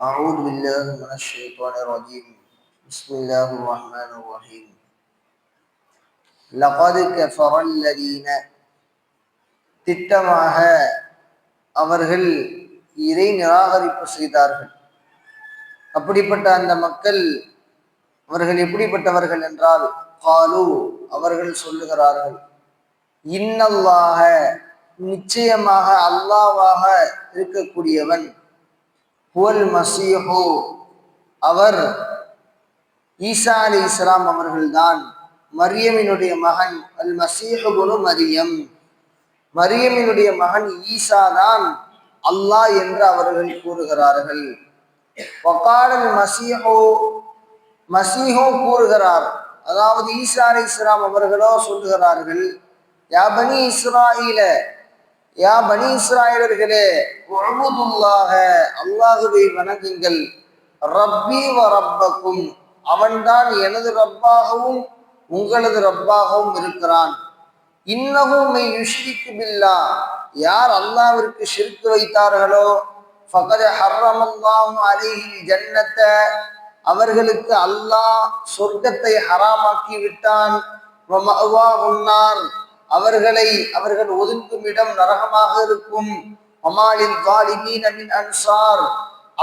أعوذ بالله من الشيطان الرجيم بسم الله الرحمن الرحيم لقد كفر الذين திட்டமாக அவர்கள் இறை நிராகரிப்பு செய்தார்கள் அப்படிப்பட்ட அந்த மக்கள் அவர்கள் எப்படிப்பட்டவர்கள் என்றால் காலு அவர்கள் சொல்லுகிறார்கள் இன்னல்லாக நிச்சயமாக அல்லாவாக இருக்கக்கூடியவன் ஹுவல் மசீஹோ. அவர் ஈசா அலி இஸ்லாம் அவர்கள்தான் மரியமினுடைய மகன் அல் மசீஹுகுனு மரியம். மரியமினுடைய மகன் ஈசா தான் அல்லாஹ் என்று அவர்கள் கூறுகிறார்கள். வக்காடல் மசீஹோ மசீஹோ கூறுகிறார். அதாவது ஈசா அலி இஸ்லாம் அவர்களோ சொல்லுகிறார்கள் யாபனி இஸ்ராயில யா பனி இஸ்ராயலர்களே உஅபுதுல்லாஹ அல்லாஹுவை வணங்குங்கள். ரப்பி வ ரப்பக்கும் அவன்தான் எனது ரப்பாகவும் உங்களது ரப்பாகவும் இருக்கிறான். இன்னகும் யுஷ்ரிக்கு பில்லா யார் அல்லாவிற்கு சிரித்து வைத்தார்களோ ஃபகத் ஹர்ரமல்லாஹு அலைஹி ஜன்னத்தை அவர்களுக்கு அல்லாஹ் சொர்க்கத்தை ஹராமாக்கி விட்டான். உன்னார் அவர்களை அவர்கள் ஒதுங்கும் இடம் நரகமாக இருக்கும். அன்சார்.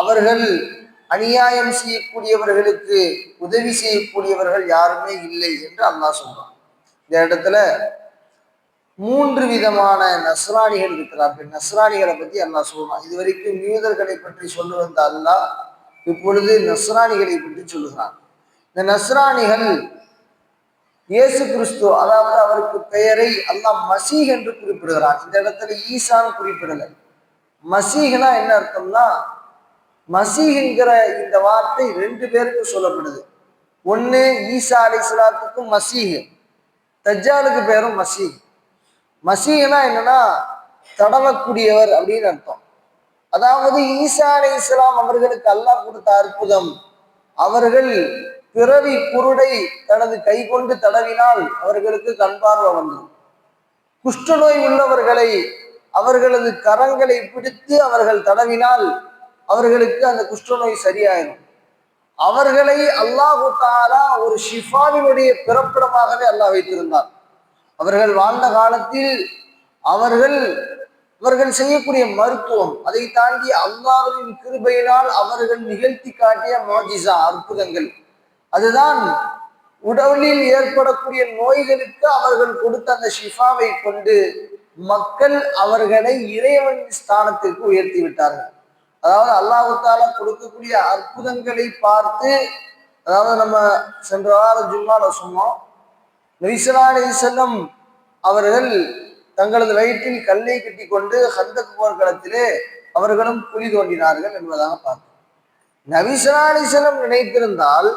அவர்கள் அநியாயம் செய்யக்கூடியவர்களுக்கு உதவி செய்யக்கூடியவர்கள் யாருமே இல்லை என்று அல்லாஹ் சொல்றான். இந்த இடத்துல மூன்று விதமான நஸ்ராணிகள் இருக்கிறார்கள். நஸ்ராணிகளை பத்தி அல்லாஹ் சொல்றான். இது வரைக்கும் யூதர்களை பற்றி சொல்லு வந்த அல்லாஹ் இப்பொழுது நஸ்ராணிகளை பற்றி சொல்லுகிறான். இந்த நஸ்ராணிகள் இயேசு கிறிஸ்து அதாவது அவருக்கு பெயரை அல்லாஹ் மசீஹ் என்று குறிப்பிடுகிறான் இந்த இடத்துல ஈசான்னு குறிப்பிடலை. மசீஹ்னா என்ன அர்த்தம்னா மசீஹ்ங்கிற இந்த வார்த்தை ரெண்டு பேருக்கு சொல்லப்படுது. ஒன்று ஈசா அலை இஸ்லாத்துக்கும் மசீஹ் தஜ்ஜாலுக்கு பேரும் மசீஹ். மசீஹ்னா என்னன்னா தடவக்கூடியவர் அப்படின்னு அர்த்தம். அதாவது ஈசா அலி இஸ்லாம் அவர்களுக்கு அல்லாஹ் கொடுத்த அற்புதம் அவர்கள் பிறவி குருடை தனது கை கொண்டு தடவினால் அவர்களுக்கு கண் பார்வை வந்துடும் குஷ்டநோய் உள்ளவர்களை அவர்களது கரங்களை பிடித்து அவர்கள் தடவினால் அவர்களுக்கு அந்த குஷ்டநோய் சரியாயிடும் அவர்களை அல்லாஹு தாலா ஒரு ஷிஃபாவினுடைய பிறப்பிடமாகவே அல்லாஹ் வைத்திருந்தார் அவர்கள் வாழ்ந்த காலத்தில் அவர்கள் அவர்கள் செய்யக்கூடிய மருத்துவம் அதை தாண்டி அல்லாஹின் கிருபையினால் அவர்கள் நிகழ்த்தி காட்டிய மோஜிசா அற்புதங்கள். அதுதான் உடலில் ஏற்படக்கூடிய நோய்களுக்கு அவர்கள் கொடுத்த அந்த ஷிஃபாவை கொண்டு மக்கள் அவர்களை இறைவன் ஸ்தானத்திற்கு உயர்த்தி விட்டார்கள். அதாவது அல்லாஹு தாலா கொடுக்கக்கூடிய அற்புதங்களை பார்த்து அதாவது நம்ம சென்ற வார ஜும்மால சொன்னோம் நபிசலா செல்லம் அவர்கள் தங்களது வயிற்றில் கல்லை கட்டி கொண்டு ஹந்தக் போர்க்களத்திலே அவர்களும் குழி தோண்டினார்கள் என்பதாக பார்த்தோம். நபிசலா நினைத்திருந்தால்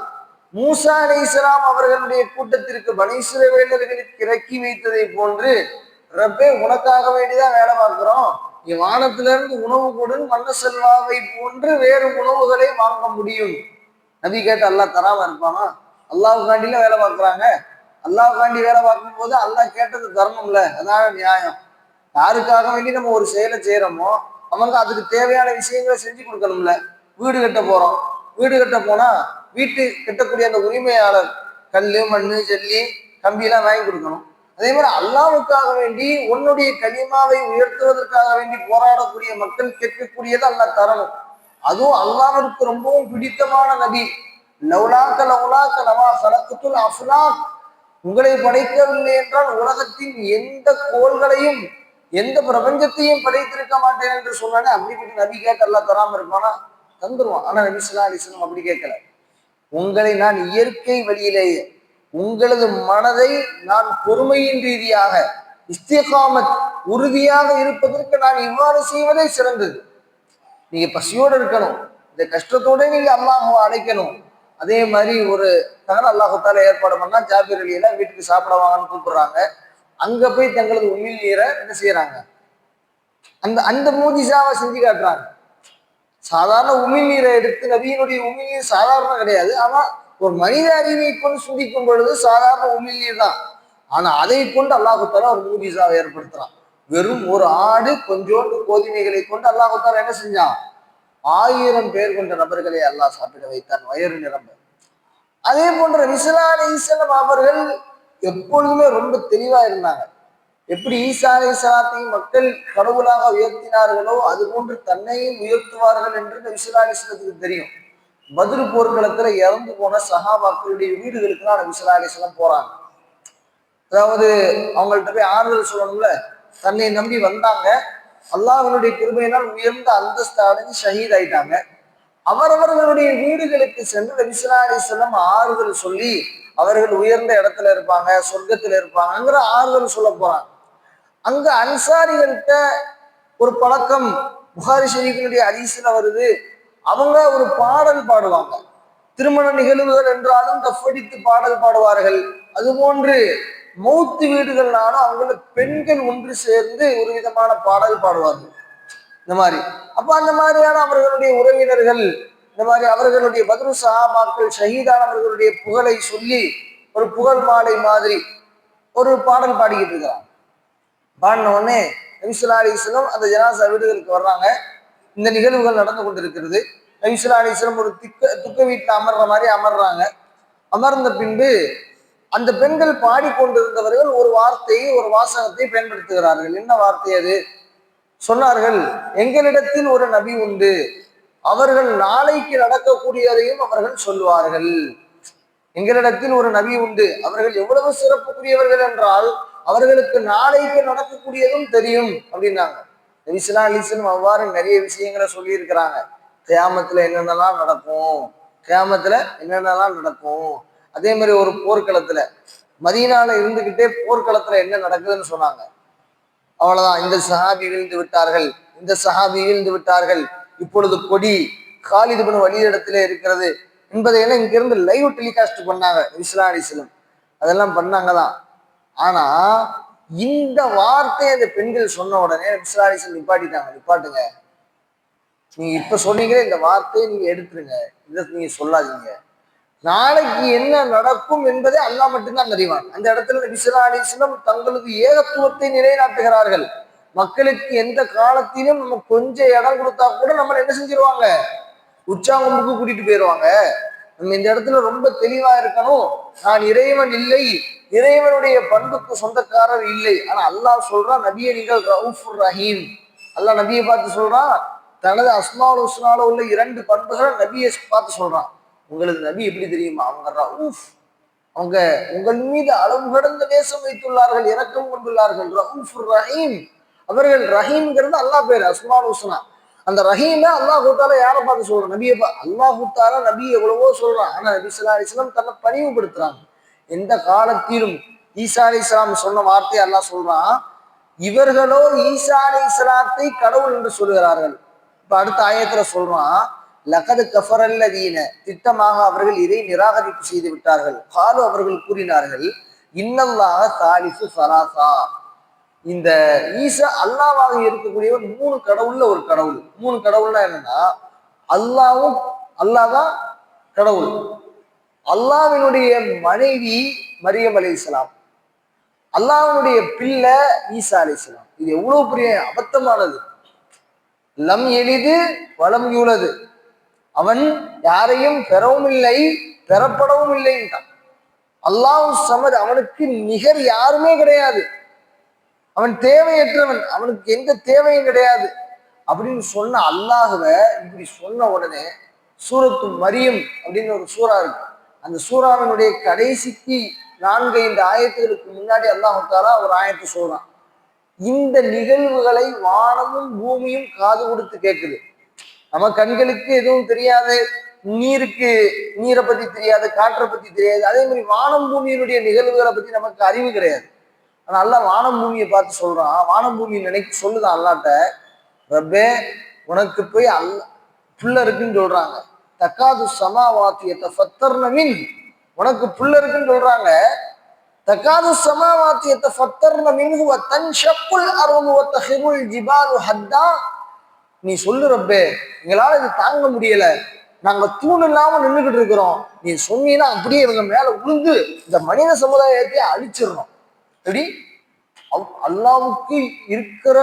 மூசா அலி இஸ்லாம் அவர்களுடைய கூட்டத்திற்கு பனீஸ்வரவேலர்களுக்கு இறக்கி வைத்ததை போன்று ரப்பே உனக்காக வேண்டிதான் வேலை பார்க்கிறோம். நீ வானத்திலிருந்து உணவு கொடுன்னு மன்ன செல்வாவை போன்று வேறு உணவுகளை வாங்க முடியும். நபி கேட்டு அல்லாஹ் தராம இருப்பானா? அல்லாவுக்காண்டில வேலை பார்க்குறாங்க. அல்லாவுக்காண்டி வேலை பார்க்கும் போது அல்லாஹ் கேட்டது தரணும்ல அதான நியாயம். யாருக்காக வேண்டி நம்ம ஒரு செயலை செய்யறோமோ அவங்க அதுக்கு தேவையான விஷயங்களை செஞ்சு கொடுக்கணும்ல. வீடு கட்ட போறோம். வீடு கட்ட போனா வீட்டு கட்டக்கூடிய அந்த உரிமையாளர் கல் மண் ஜல்லி கம்பியெல்லாம் வாங்கி கொடுக்கணும். அதே மாதிரி அல்லாவுக்காக வேண்டி உன்னுடைய கலிமாவை உயர்த்துவதற்காக வேண்டி போராடக்கூடிய மக்கள் கேட்கக்கூடியதை அல்லா தரணும். அதுவும் அல்லாவிற்கு ரொம்பவும் பிடித்தமான நபி. லவ்லாக்க லவ்லாக்க நவா சலக்குத்துல் அஃப்லாக். உங்களை படைக்கவில்லை என்றால் உலகத்தின் எந்த கோள்களையும் எந்த பிரபஞ்சத்தையும் படைத்திருக்க மாட்டேன் என்று சொன்னானே அப்படிப்பட்ட நபி கேட்டு அல்லா தராம இருப்பானா? தந்துருவான். ஆனா நபி அலிஸ்லாம் அப்படி கேட்கல. உங்களை நான் இயற்கை வழியிலேயே உங்களது மனதை நான் பொறுமையின் ரீதியாக இஸ்திகாமத் உறுதியாக இருப்பதற்கு நான் இவ்வாறு செய்வதே சிறந்தது. நீங்க பசியோடு இருக்கணும். இந்த கஷ்டத்தோட நீங்க அல்லாஹுவை அடைக்கணும் அதே மாதிரி ஒரு தகவல் அல்லாஹால ஏற்பாடு பண்ணா ஜாபீர் அலியில வீட்டுக்கு சாப்பிட வாங்கன்னு கூப்பிடுறாங்க. அங்க போய் தங்களது உமிழ் நீரை என்ன செய்யறாங்க? அந்த அந்த மூஜிசாவை செஞ்சு காட்டுறாங்க. சாதாரண உமிழ்நீரை எடுத்து நபியினுடைய உமிழ்நீர் சாதாரண கிடையாது. ஆனா ஒரு மனித அறிவை கொண்டு சிந்திக்கும் பொழுது சாதாரண உமிழ்நீர் தான். ஆனா அதை கொண்டு அல்லாஹுத்தாலா ஒரு மூஜிசாவை ஏற்படுத்துறான். வெறும் ஒரு ஆடு கொஞ்சோண்டு கோதுமைகளை கொண்டு அல்லாஹுத்தாலா என்ன செஞ்சான்? ஆயிரம் பேர் கொண்ட நபர்களை அல்லாஹ் சாப்பிட வைத்தான். வயறு நிரம்ப. அதே போன்ற விசலா அலிசல்லாம் அவர்கள் எப்பொழுதுமே ரொம்ப தெளிவா இருந்தாங்க. எப்படி ஈசா அலை மக்கள் கடவுளாக உயர்த்தினார்களோ அது போன்று தன்னையும் உயர்த்துவார்கள் என்று இந்த அலிஸ்லத்துக்கு தெரியும். பதில் போர்க்களத்துல இறந்து போன சஹாபாக்களுடைய வீடுகளுக்கு தான் விசலா அலிஸ்லாம் போறாங்க. அதாவது அவங்கள்ட்ட போய் ஆறுதல் சொல்லணும்ல? தன்னை நம்பி வந்தாங்க. அல்லாஹனுடைய பெருமையினால் உயர்ந்த அந்தஸ்து அடைஞ்சு ஷஹீத் ஆயிட்டாங்க. அவரவர்களுடைய வீடுகளுக்கு சென்று நபிசுல்லா அலிஸ்லாம் ஆறுதல் சொல்லி அவர்கள் உயர்ந்த இடத்துல இருப்பாங்க சொர்க்கத்துல இருப்பாங்கங்கிற ஆறுதல் சொல்ல போறாங்க. அங்க அன்சாரிகள்கிட்ட ஒரு பழக்கம் புகாரி ஷெரீஃபினுடைய அரிசில வருது. அவங்க ஒரு பாடல் பாடுவாங்க. திருமண நிகழ்வுகள் என்றாலும் தஃபடித்து பாடல் பாடுவார்கள். அதுபோன்று மௌத்து வீடுகள்னாலும் அவங்கள பெண்கள் ஒன்று சேர்ந்து ஒரு விதமான பாடல் பாடுவார்கள். இந்த மாதிரி. அப்ப அந்த மாதிரியான அவர்களுடைய உறவினர்கள் இந்த மாதிரி அவர்களுடைய பதிரு சஹாபாக்கள் ஷஹீதானவர்களுடைய புகழை சொல்லி ஒரு புகழ் மாலை மாதிரி ஒரு பாடல் பாடிக்கிட்டு இருக்கிறாங்க பாடினவொடனே நபிசுல்லா அலிஸ்லம் அந்த ஜனாசா வீடுகளுக்கு வர்றாங்க. இந்த நிகழ்வுகள் நடந்து கொண்டிருக்கிறது. நபிசுல்லா அலிஸ்லம் ஒரு திக்க துக்க வீட்டில் அமர்ற மாதிரி அமர்றாங்க. அமர்ந்த பின்பு அந்த பெண்கள் பாடிக்கொண்டிருந்தவர்கள் ஒரு வார்த்தையை ஒரு வாசகத்தை பயன்படுத்துகிறார்கள். என்ன வார்த்தை அது? சொன்னார்கள் எங்களிடத்தில் ஒரு நபி உண்டு. அவர்கள் நாளைக்கு நடக்கக்கூடியதையும் அவர்கள் சொல்வார்கள். எங்களிடத்தில் ஒரு நபி உண்டு. அவர்கள் எவ்வளவு சிறப்புக்குரியவர்கள் என்றால் அவர்களுக்கு நாளைக்கு நடக்கக்கூடியதும் தெரியும் அப்படின்னாங்க. நபிசுல்லா அலிஸ்லம் அவ்வாறு நிறைய விஷயங்களை சொல்லியிருக்கிறாங்க. கியாமத்துல என்னென்னலாம் நடக்கும்? கியாமத்துல என்னென்னலாம் நடக்கும்? அதே மாதிரி ஒரு போர்க்களத்துல. மதீனால இருந்துகிட்டே போர்க்களத்துல என்ன நடக்குதுன்னு சொன்னாங்க. அவ்வளவுதான். இந்த சஹாபி வீழ்ந்து விட்டார்கள். இந்த சஹாபி வீழ்ந்து விட்டார்கள். இப்பொழுது கொடி காலிதுபன் இடத்துல இருக்கிறது என்பதையெல்லாம் இங்கிருந்து லைவ் டெலிகாஸ்ட் பண்ணாங்க. இஸ்லா அலிஸ்லம் அதெல்லாம் பண்ணாங்க தான் ஆனா இந்த வார்த்தையை அந்த பெண்கள் சொன்ன உடனே இஸ்லா நிப்பாட்டிட்டாங்க. நிப்பாட்டுங்க. நீங்க இப்ப சொன்னீங்களே இந்த வார்த்தையை நீங்க எடுத்துருங்க. இதை நீங்க சொல்லாதீங்க. நாளைக்கு என்ன நடக்கும் என்பதை அல்லாஹ் மட்டும்தான் அறிவான். அந்த இடத்துல விசலா தங்களது ஏகத்துவத்தை நிலைநாட்டுகிறார்கள். மக்களுக்கு எந்த காலத்திலும் நம்ம கொஞ்சம் இடம் கொடுத்தா கூட நம்மளை என்ன செஞ்சிருவாங்க? உச்சாங்கமுக்கு கூட்டிட்டு போயிடுவாங்க நம்ம இந்த இடத்துல ரொம்ப தெளிவா இருக்கணும். நான் இறைவன் இல்லை. இறைவனுடைய பண்புக்கு சொந்தக்காரர் இல்லை. ஆனா அல்லாஹ் சொல்றான் நபியை நீங்கள் ரவுஃப் ரஹீம். அல்லாஹ் நபியை பார்த்து சொல்றான் தனது அஸ்மால் உஸ்னால உள்ள இரண்டு பண்புகளை நபியை பார்த்து சொல்றான். உங்களுக்கு நபி எப்படி தெரியுமா? அவங்க ரவுஃப். அவங்க உங்கள் மீது அளவு கடந்த நேசம் வைத்துள்ளார்கள் இரக்கம் கொண்டுள்ளார்கள். ரவுஃப் ரஹீம். அவர்கள் ரஹீம்ங்கிறது அல்லாஹ் பேர் அஸ்மால் உஸ்னா அந்த ரஹீம அல்லாஹ் கூத்தால யாரை பார்த்து சொல்றான்? நபியை அல்லாஹ் கூத்தால நபி எவ்வளவோ சொல்றான். ஆனா நபி சொல்லா அலிஸ்லாம் தன்னை பணிவுபடுத்துறாங்க. எந்த காலத்திலும் ஈசா அலி இஸ்லாம் சொன்ன வார்த்தையை அல்லாஹ் சொல்றான் இவர்களோ ஈசா அலி இஸ்லாத்தை கடவுள் என்று சொல்லுகிறார்கள். இப்ப அடுத்த ஆயத்துல சொல்றான் லகது கஃபரல்லதீன திட்டமாக அவர்கள் இதை நிராகரிப்பு செய்து விட்டார்கள். காலு அவர்கள் கூறினார்கள் இன்னல்லாக சாலிசு சலாசா இந்த ஈசா அல்லாவாக இருக்கக்கூடியவர் மூணு கடவுள்ல ஒரு கடவுள். மூணு கடவுள்னா என்னன்னா அல்லாவும் அல்லாதான் கடவுள். அல்லாவினுடைய மனைவி மரியம் அலி இஸ்லாம் அல்லாவினுடைய பிள்ளை ஈசா அலி இஸ்லாம் இது எவ்வளவு பெரிய அபத்தமானது. லம் எளிது வளம் யூலது. அவன் யாரையும் பெறவும் இல்லை பெறப்படவும் இல்லைன்றான் அல்லாஹ் சமது அவனுக்கு நிகர் யாருமே கிடையாது. அவன் தேவையற்றவன் அவனுக்கு எந்த தேவையும் கிடையாது. அப்படின்னு சொன்ன அல்லாஹுவ இப்படி சொன்ன உடனே சூரத்து மரியம் அப்படின்னு ஒரு சூறா இருக்கு. அந்த சூறாவினுடைய கடைசிக்கு நான்கு ஐந்து ஆயத்துகளுக்கு முன்னாடி அல்லாஹாலா ஒரு ஆயத்தை சொல்றான். இந்த நிகழ்வுகளை வானமும் பூமியும் காது கொடுத்து கேட்குது. நம்ம கண்களுக்கு எதுவும் தெரியாது நீருக்கு நீரை பத்தி தெரியாது காற்றை பத்தி தெரியாது. அதே மாதிரி வானம் பூமியினுடைய நிகழ்வுகளை பத்தி நமக்கு அறிவு கிடையாது. ஆனால் அல்லா வானம் பூமியை பார்த்து சொல்கிறான் வானம் பூமி நினைக்க சொல்லுதான் அல்லாட்ட. ரப்பே உனக்கு போய் அல்ல புள்ள இருக்குன்னு சொல்கிறாங்க தக்காது சமாவாத்தியத்தை ஃபத்தர்னமின் உனக்கு புள்ள இருக்குன்னு சொல்றாங்க. தக்காது சமாவாத்தியத்தை ஃபத்தர்ன மின்ஹு வ தன்ஷக்குல் அருள் வ ஜிபாலு ஹத்தா. நீ சொல்லு ரப்பே எங்களால் இது தாங்க முடியல. நாங்க தூண் இல்லாம நின்றுகிட்டு இருக்கிறோம். நீ சொன்னீங்கன்னா அப்படியே இவங்க மேல விழுந்து இந்த மனித சமுதாயத்தையே அழிச்சிடணும். சரி அல்லாவுக்கு இருக்கிற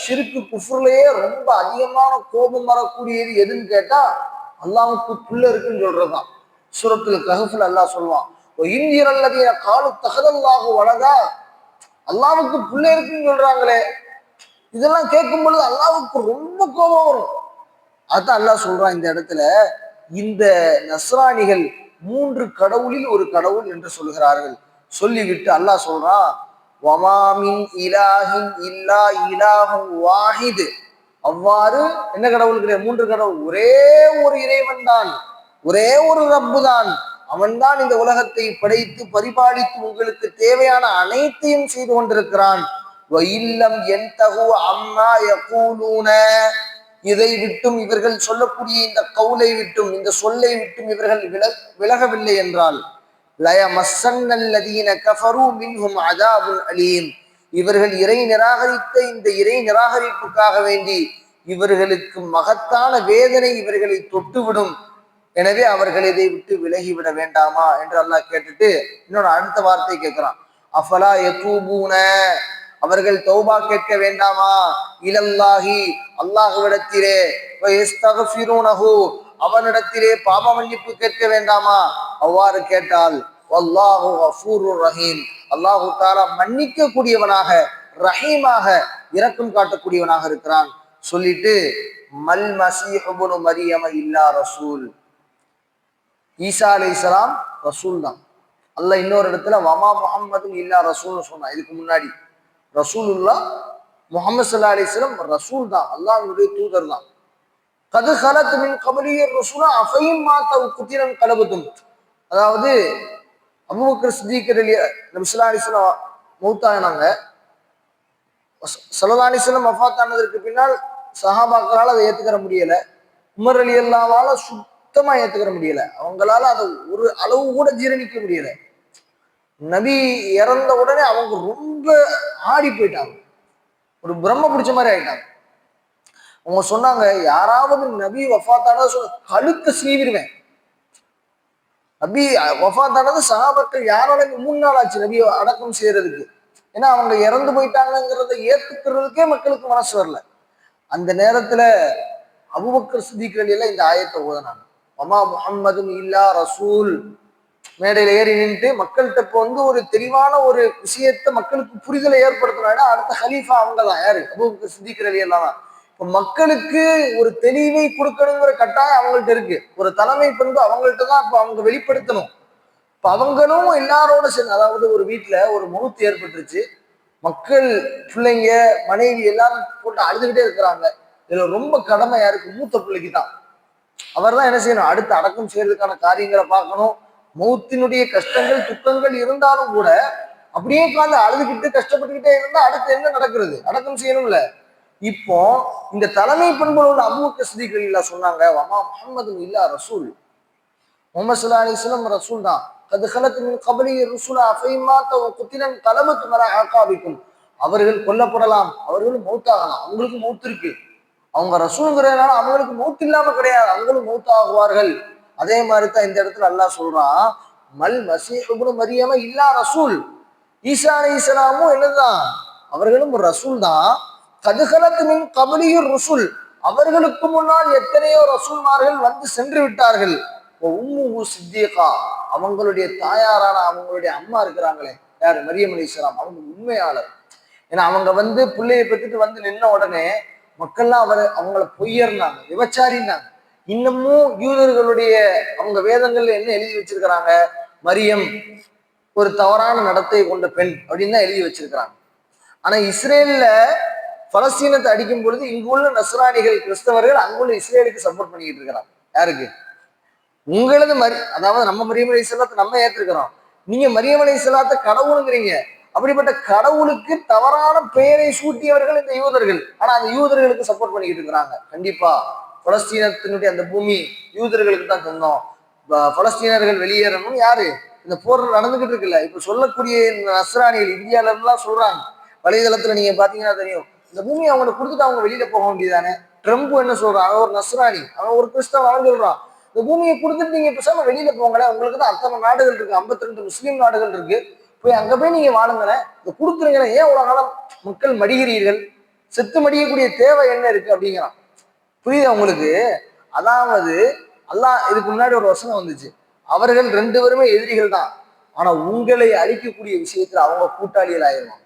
ஷிருக்கு குஃப்ர்லயே ரொம்ப அதிகமான கோபம் வரக்கூடியது எதுன்னு கேட்டா அல்லாவுக்கு புள்ள இருக்குன்னு சொல்றதுதான். சூரத்துல கஹஃப்ல அல்லாஹ் சொல்லுவான் இந்தியர் அல்லது காலு தகதல்லாக வளதா அல்லாவுக்கு புள்ள இருக்குன்னு சொல்றாங்களே. இதெல்லாம் கேட்கும் பொழுது அல்லாவுக்கு ரொம்ப கோபம் வரும். அதான் அல்லாஹ் சொல்றான் இந்த இடத்துல இந்த நஸ்ராணிகள் மூன்று கடவுளில் ஒரு கடவுள் என்று சொல்கிறார்கள். சொல்லிவிட்டு அல்லாஹ் சொல்றான் வமாமின் இலாஹின் இல்லா இலாஹும் வாஹிது. அவ்வாறு என்ன கடவுள் கிடையாது மூன்று கடவுள். ஒரே ஒரு இறைவன் தான். ஒரே ஒரு ரப்பு தான். அவன்தான் இந்த உலகத்தை படைத்து பரிபாலித்து உங்களுக்கு தேவையான அனைத்தையும் செய்து கொண்டிருக்கிறான். வயில்லம் என் தகு அம்மா யகூலூன. இதை விட்டும் இவர்கள் சொல்லக்கூடிய இந்த கவுலை விட்டும் இந்த சொல்லை விட்டும் இவர்கள் விலகவில்லை என்றால் லய மின்ஹும் அலீம். இவர்கள் இறை நிராகரித்த இந்த இறை நிராகரிப்புக்காக வேண்டி இவர்களுக்கு மகத்தான வேதனை இவர்களை தொட்டுவிடும். எனவே அவர்கள் இதை விட்டு விலகிவிட வேண்டாமா என்று அல்லாஹ் கேட்டுட்டு இன்னொரு அடுத்த வார்த்தை கேட்கிறான். அஃபலா எத்தூபூன அவர்கள் தௌபா கேட்க வேண்டாமா? இலல்லாஹி அல்லாஹுவிடத்திலே அவனிடத்திலே பாப மன்னிப்பு கேட்க வேண்டாமா? அவ்வாறு கேட்டால் அல்லாஹு கஃபூருர் ரஹீம். அல்லாஹு தாலா மன்னிக்க கூடியவனாக ரஹீமாக இரக்கம் காட்டக்கூடியவனாக இருக்கிறான். சொல்லிட்டு மல் மசீஹுபுனு மரியம இல்லா ரசூல். ஈசா அலைஹிஸ்ஸலாம் ரசூல் தான். அல்ல இன்னொரு இடத்துல வமா முஹம்மது இல்லா ரசூல்னு சொன்னான். இதுக்கு முன்னாடி ரசூலுல்லா முகமது சல்லா அலிஸ்லம் ரசூல் தான். அல்லாஹ்வுடைய தூதர் தான். கது ஹலத் மின் கபலியர் ரசூலா அஃபையும் மாத்த குத்திரன் கலபத்தும் அதாவது அபுபக்கர் சித்திகர் அலி ஸல்லல்லாஹு அலைஹி வஸல்லம் மௌத்தானாங்க சல்லல்லாஹு அலைஹி வஸல்லம் ஆனதற்கு பின்னால் சஹாபாக்களால் அதை ஏத்துக்கிற முடியலை. உமர் அலி அல்லாவால் சுத்தமாக ஏத்துக்கிற முடியலை. அவங்களால அதை ஒரு அளவு கூட ஜீரணிக்க முடியலை. நபி இறந்த உடனே அவங்க ரொம்ப ஆடி போயிட்டாங்க. ஒரு பிரம்ம பிடிச்ச மாதிரி ஆயிட்டாங்க. அவங்க சொன்னாங்க யாராவது நபி வஃபாத்தானதை சொல்ல கழுத்தை சீவிடுவேன். நபி வஃபாத்தானது சகாபக்கள் யாரோட மூணு நாள் ஆச்சு நபி அடக்கம் செய்யறதுக்கு. ஏன்னா அவங்க இறந்து போயிட்டாங்கிறத ஏத்துக்கிறதுக்கே மக்களுக்கு மனசு வரல. அந்த நேரத்துல அபுபக்கர் சித்திகள் இந்த ஆயத்தை ஓதனாங்க. மமா முஹம்மதும் இல்லா ரசூல். மேடையில ஏறி நின்று மக்கள்கிட்ட இப்போ வந்து ஒரு தெளிவான ஒரு விஷயத்த மக்களுக்கு புரிதலை ஏற்படுத்தினா அடுத்த ஹலீஃபா அவங்க தான் யாரு? அபுபக்கர் சித்திகள் எல்லாம் தான். மக்களுக்கு ஒரு தெளிவை கொடுக்கணுங்கிற கட்டாயம் அவங்கள்ட்ட இருக்கு. ஒரு தலைமை பண்பு அவங்கள்ட்ட தான் இப்போ அவங்க வெளிப்படுத்தணும். இப்போ அவங்களும் எல்லாரோட சேர்ந்து அதாவது ஒரு வீட்டுல ஒரு மௌத்து ஏற்பட்டுருச்சு. மக்கள் பிள்ளைங்க மனைவி எல்லாரும் போட்டு அழுதுகிட்டே இருக்கிறாங்க. இதுல ரொம்ப கடமை யாருக்கு மூத்த பிள்ளைக்கு தான். அவர் தான் என்ன செய்யணும்? அடுத்து அடக்கம் செய்யறதுக்கான காரியங்களை பார்க்கணும். மௌத்தினுடைய கஷ்டங்கள் துக்கங்கள் இருந்தாலும் கூட அப்படியே உட்காந்து அழுதுகிட்டு கஷ்டப்பட்டுக்கிட்டே இருந்தா அடுத்து என்ன நடக்கிறது? அடக்கம் செய்யணும்ல. இப்போ இந்த தலைமை பண்புல உள்ள அபூக்க சிதிகள் சொன்னாங்க வமா முகமது இல்லா ரசூல். முகமது சல்லா அலிஸ்லம் ரசூல் தான். கது கலத்து மின் கபலி ருசுலா அஃபைமாத்த குத்திரன் கலபத்து அவர்கள் கொல்லப்படலாம் அவர்களும் மௌத்தாகலாம். அவங்களுக்கு மௌத்து இருக்கு. அவங்க ரசூலுங்கிறதுனால அவங்களுக்கு மௌத்து இல்லாம கிடையாது. அவங்களும் மௌத்தாகுவார்கள். அதே மாதிரி தான் இந்த இடத்துல அல்லாஹ் சொல்றான் மல் மசீஹுப்னு மரியம இல்லா ரசூல். ஈசா அலி இஸ்லாமும் என்னதுதான்? அவர்களும் ஒரு ரசூல் தான். கதுகலத்து மின் கபலியூர் ருசுல். அவர்களுக்கு முன்னால் எத்தனையோ ரசூல்மார்கள் வந்து சென்று விட்டார்கள். உம்மு சித்தியகா அவங்களுடைய தாயாரான அவங்களுடைய அம்மா இருக்கிறாங்களே. யார்? மரியம் அலிஸ்லாம் அவங்க உண்மையாளர். ஏன்னா அவங்க வந்து பிள்ளையை பெற்றுட்டு வந்து நின்ன உடனே மக்கள்லாம் அவர் அவங்கள பொய்யர்னாங்க விபச்சாரினாங்க இன்னமும் யூதர்களுடைய அவங்க வேதங்கள்ல என்ன எழுதி வச்சிருக்கிறாங்க? மரியம் ஒரு தவறான நடத்தை கொண்ட பெண் அப்படின்னு தான் எழுதி வச்சிருக்கிறாங்க. ஆனா இஸ்ரேல்ல பலஸ்தீனத்தை அடிக்கும் பொழுது இங்குள்ள நஸ்ரானிகள் கிறிஸ்தவர்கள் அங்குள்ள இஸ்ரேலுக்கு சப்போர்ட் பண்ணிக்கிட்டு இருக்கிறாங்க. யாருக்கு? உங்களது மரி அதாவது நம்ம மரியம் அலி நம்ம ஏற்றிருக்கிறோம் நீங்க மரியம் அலி கடவுளுங்கிறீங்க. அப்படிப்பட்ட கடவுளுக்கு தவறான பெயரை சூட்டியவர்கள் இந்த யூதர்கள். ஆனா அந்த யூதர்களுக்கு சப்போர்ட் பண்ணிக்கிட்டு இருக்கிறாங்க. கண்டிப்பா. பலஸ்தீனத்தினுடைய அந்த பூமி யூதர்களுக்கு தான் தந்தோம் பலஸ்தீனர்கள் வெளியேறணும் யாரு? இந்த போர் நடந்துகிட்டு இருக்குல்ல. இப்ப சொல்லக்கூடிய இந்த நஸ்ரானிகள் இந்தியால இருந்தா சொல்றாங்க. வலைதளத்துல நீங்க பாத்தீங்கன்னா தெரியும். இந்த பூமி அவங்களுக்கு கொடுத்துட்டு அவங்க வெளியில போக வேண்டியதானே ட்ரம்ப் என்ன சொல்றான்? அவன் ஒரு நஸ்ரானி அவன் ஒரு கிறிஸ்தவ அவன் சொல்றான் இந்த பூமியை கொடுத்துட்டு நீங்க பேசாம வெளியில போங்களேன் உங்களுக்கு தான் அத்தனை நாடுகள் இருக்கு. 52 ரெண்டு முஸ்லீம் நாடுகள் இருக்கு. போய் அங்க போய் நீங்க வாழுங்களேன். இதை கொடுக்குறீங்களே ஏன் உலக காலம் மக்கள் மடிகிறீர்கள்? செத்து மடியக்கூடிய தேவை என்ன இருக்கு அப்படிங்கிறான். புரியுது அவங்களுக்கு அதாவது அல்லாஹ் இதுக்கு முன்னாடி ஒரு வசனம் வந்துச்சு. அவர்கள் ரெண்டு பேருமே எதிரிகள் தான். ஆனா உங்களை அழிக்கக்கூடிய விஷயத்துல அவங்க கூட்டாளிகள் ஆயிருவாங்க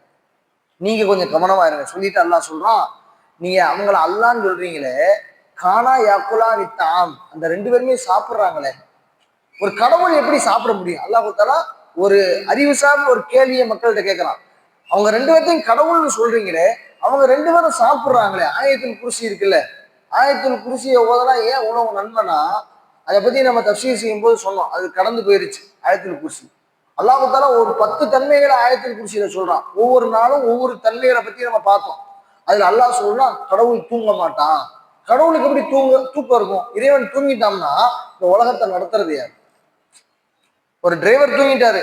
நீங்க கொஞ்சம் கவனமா இருங்க. சொல்லிட்டு அல்லாஹ் சொல்றான். நீங்க அவங்கள அல்லான்னு சொல்றீங்களே கானா யாக்குலா வித்தாம் அந்த ரெண்டு பேருமே சாப்பிடுறாங்களே. ஒரு கடவுள் எப்படி சாப்பிட முடியும்? அல்லா தாலா ஒரு அறிவு சார்ந்த ஒரு கேள்வியை மக்கள்கிட்ட கேட்கறான். அவங்க ரெண்டு பேர்த்தையும் கடவுள்னு சொல்றீங்களே அவங்க ரெண்டு பேரும் சாப்பிடுறாங்களே. ஆயத்தில் குருசி இருக்குல்ல ஆயத்தில் குருசியை ஓதலாம் ஏன் உணவு நண்பனா அதை பத்தி நம்ம தப்சீர் செய்யும் போது சொன்னோம். அது கடந்து போயிருச்சு ஆயத்தில் குருசி. அல்லாஹால ஒரு பத்து தன்மைகளை ஆயத்தில் குருசியில சொல்றான். ஒவ்வொரு நாளும் ஒவ்வொரு தன்மைகளை பத்தி நம்ம பார்த்தோம். அதுல அல்லாஹ் சொல்றான் கடவுள் தூங்க மாட்டான். கடவுளுக்கு எப்படி தூங்க தூக்கம் இருக்கும்? இறைவன் தூங்கிட்டான்னா இந்த உலகத்தை நடத்துறது யாரு? ஒரு டிரைவர் தூங்கிட்டாரு.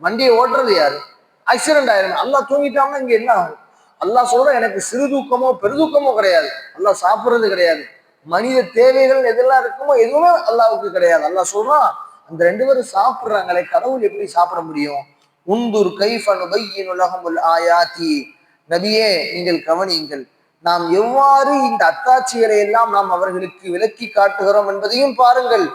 வண்டியை ஓட்டுறது யாரு? ஆக்சிடென்ட் ஆயிரும். அல்லாஹ் தூங்கிட்டாங்கன்னா இங்க என்ன ஆகும்? அல்லாஹ் சொல்ற எனக்கு சிறு தூக்கமோ பெருதூக்கமோ கிடையாது. அல்லாஹ் சாப்பிடுறது கிடையாது. மனித தேவைகள் எதெல்லாம் இருக்குமோ எதுவுமே அல்லாவுக்கு கிடையாது. அல்லாஹ் சொல்றான் அந்த ரெண்டு பேரும் சாப்பிட்றாங்களே கடவுள் எப்படி சாப்பிட முடியும்? உந்துர் கைஃபனு உலகமுல் ஆயாத்தி. நபியே நீங்கள் கவனியுங்கள். நாம் எவ்வாறு இந்த அத்தாட்சிகளை எல்லாம் நாம் அவர்களுக்கு விளக்கி காட்டுகிறோம் என்பதையும் பாருங்கள்.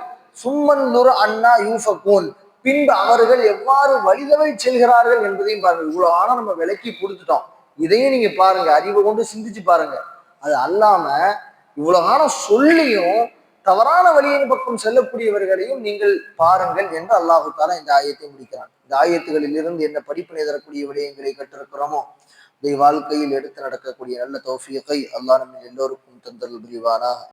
சும்மன்துர் அண்ணா யூஃபகூன். பின்பு அவர்கள் எவ்வாறு வழிதவை செல்கிறார்கள் என்பதையும் பாருங்கள். இவ்வளவு ஆனா நம்ம விளக்கி கொடுத்துட்டோம். இதையும் நீங்க பாருங்க. அறிவை கொண்டு சிந்திச்சு பாருங்க. அது அல்லாம இவ்வளவு காலம் சொல்லியும் தவறான வழியின் பக்கம் செல்லக்கூடியவர்களையும் நீங்கள் பாருங்கள் என்று அல்லாஹு தாலா இந்த ஆயத்தை முடிக்கிறான். இந்த ஆயத்துகளில் இருந்து என்ன படிப்பினை தரக்கூடிய விடயங்களை கற்றிருக்கிறோமோ இதை வாழ்க்கையில் எடுத்து நடக்கக்கூடிய நல்ல தௌஃபியத்தை அல்லாஹ் நம்ம எல்லோருக்கும் தந்தல் புரிவானா